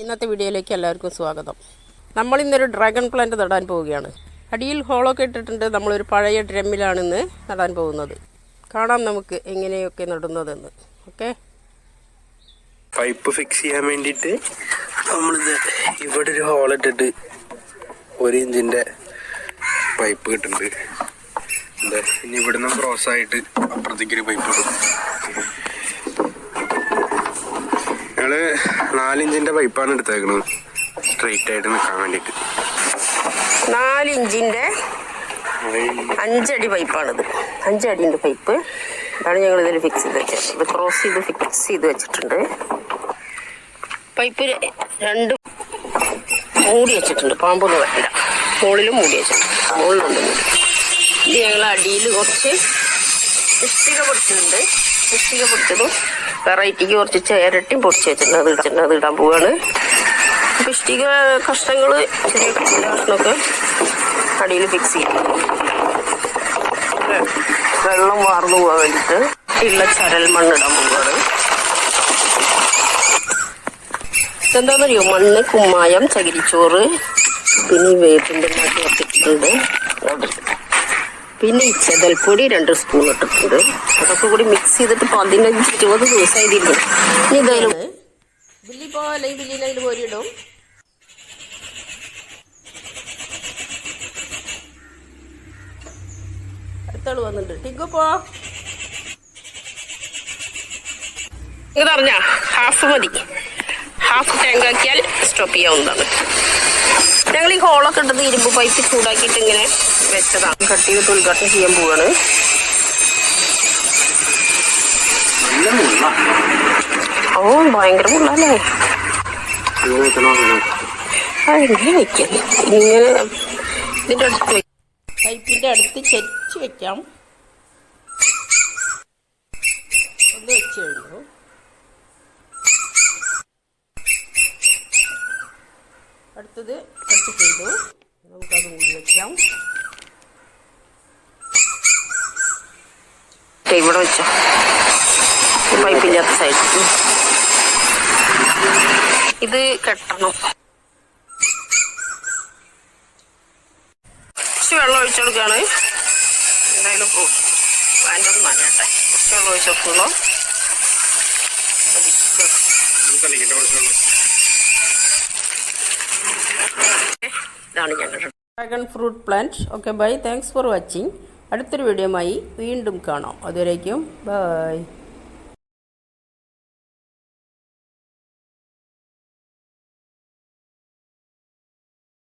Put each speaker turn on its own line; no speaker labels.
ഇന്നത്തെ വീഡിയോയിലേക്ക് എല്ലാവർക്കും സ്വാഗതം. നമ്മൾ ഇന്നൊരു ഡ്രാഗൺ പ്ലാന്റ് നടാൻ പോവുകയാണ്. അടിയിൽ ഹോളൊക്കെ ഇട്ടിട്ടുണ്ട്. നമ്മളൊരു പഴയ ഡ്രമ്മിലാണ് ഇന്ന് നടാൻ പോകുന്നത്. കാണാം നമുക്ക് എങ്ങനെയൊക്കെ നടുന്നതെന്ന്. ഓക്കെ?
പൈപ്പ് ഫിക്സ് ചെയ്യാൻ വേണ്ടിയിട്ട് നമ്മൾ ഇവിടെ ഒരു ഹോൾ ഇട്ടിട്ട് ഒരു ഇഞ്ചിന്റെ പൈപ്പ് കിട്ടുന്നുണ്ട് ഇനി ഇവിടുന്ന് ക്രോസ് ആയിട്ട് അപ്പുറത്തേക്കൊരു പൈപ്പ് ഇടും. ഞങ്ങൾ നാലിഞ്ചിന്റെ പൈപ്പാണ് എടുത്തേക്കണത്. സ്ട്രെയിറ്റ് ആയിട്ട് നിൽക്കാൻ
വേണ്ടിട്ട് നാലിഞ്ചിന്റെ അഞ്ചടി പൈപ്പാണിത് അഞ്ചടിന്റെ പൈപ്പ് അതാണ് ഞങ്ങൾ ഇതിൽ ഫിക്സ് ചെയ്ത് വെച്ചത്. ഇത് ക്രോസ് ചെയ്ത് ഫിക്സ് ചെയ്ത് വെച്ചിട്ടുണ്ട്. പൈപ്പ് രണ്ട് മൂടി വെച്ചിട്ടുണ്ട്. പാമ്പൊന്നും വരണ്ട. മുകളിലും മൂടി വെച്ചിട്ടുണ്ട്. മുകളിലുണ്ട് മൂടി ഇത് ഞങ്ങൾ അടിയിൽ കുറച്ച് ഇഷ്ടിക പൊടിച്ചിട്ടുണ്ട്. ഇഷ്ടിക പൊടിച്ചതും വെറൈറ്റിക്ക് കുറച്ച് ചേരട്ടി പൊടിച്ച് വെച്ചിട്ടുണ്ട്. അത് ഇടാൻ പോവാണ്. ഇഷ്ടിക കഷ്ണങ്ങൾ ചെറിയ കഷ്ണമൊക്കെ അടിയിൽ ഫിക്സ് ചെയ്യും. വെള്ളം വാർന്നു പോകാൻ വേണ്ടിയിട്ട് ഉള്ള ചരൽ മണ്ണിടാൻ പോവാണ്. ഇതെന്താണെന്നറിയോ മണ്ണ് കുമ്മായം ചകിരിച്ചോറ് പിന്നെ വേപ്പിന്റെ മാറ്റി വെച്ചിട്ടുണ്ട് പിന്നെ ഈ ചെതൽപ്പൊടി രണ്ട് സ്പൂൺ ഇട്ടിട്ടുണ്ട്. അതൊക്കെ കൂടി മിക്സ് ചെയ്തിട്ട് പതിനഞ്ച് ഇരുപത് ദിവസമായിട്ടുണ്ട് ഇനി ഇതായാലും ബില്ലി പോലെ ഈ ബില്ലിനെ അതിൽ കോരിയിടും അടുത്താൾ വന്നിട്ടുണ്ട്. ടിങ്കു പോ. ഇതറിഞ്ഞ ഹാഫ് മതി. ഹാഫ് ടാങ്ക് ആക്കിയാൽ സ്റ്റോപ്പ് ചെയ്യാവുന്നതാണ്. ഞങ്ങൾ ഈ ഹോളൊക്കെ ഇട്ടത് ഇരുമ്പ് പൈപ്പ് ചൂടാക്കിയിട്ട് ഇങ്ങനെ വെച്ചതാണ്. കട്ട് ചെയ്തിട്ട് ഉദ്ഘാടനം ചെയ്യാൻ പോവാണ്. ഓ ഭയങ്കര മുള്ളല്ലേ? വെക്കാം ഇങ്ങനെ ഇതിന്റെ അടുത്ത് വെക്കാം പൈപ്പിന്റെ അടുത്ത് ചെരിച്ച് വെക്കാം. ഒന്ന് വെച്ച് കഴിഞ്ഞു അടുത്തത് കട്ട് ചെയ്തു. നമുക്കത് മൂടി വെക്കാം. ഇവിടെ വെച്ചോ. പൈപ്പില്ലാത്ത സൈഡ് ഇത് കെട്ടണം. കുറച്ച് വെള്ളം ഒഴിച്ചു കൊടുക്കുകയാണ് എന്തായാലും പ്ലാന്റ് ഒന്ന് നനയട്ടെ കുറച്ച് വെള്ളം ഒഴിച്ചു ഇതാണ് ഞങ്ങളുടെ dragon fruit plant okay bye thanks for watching അടുത്തൊരു ആയി വീണ്ടും കാണാം. അതുവരേക്കും ബൈ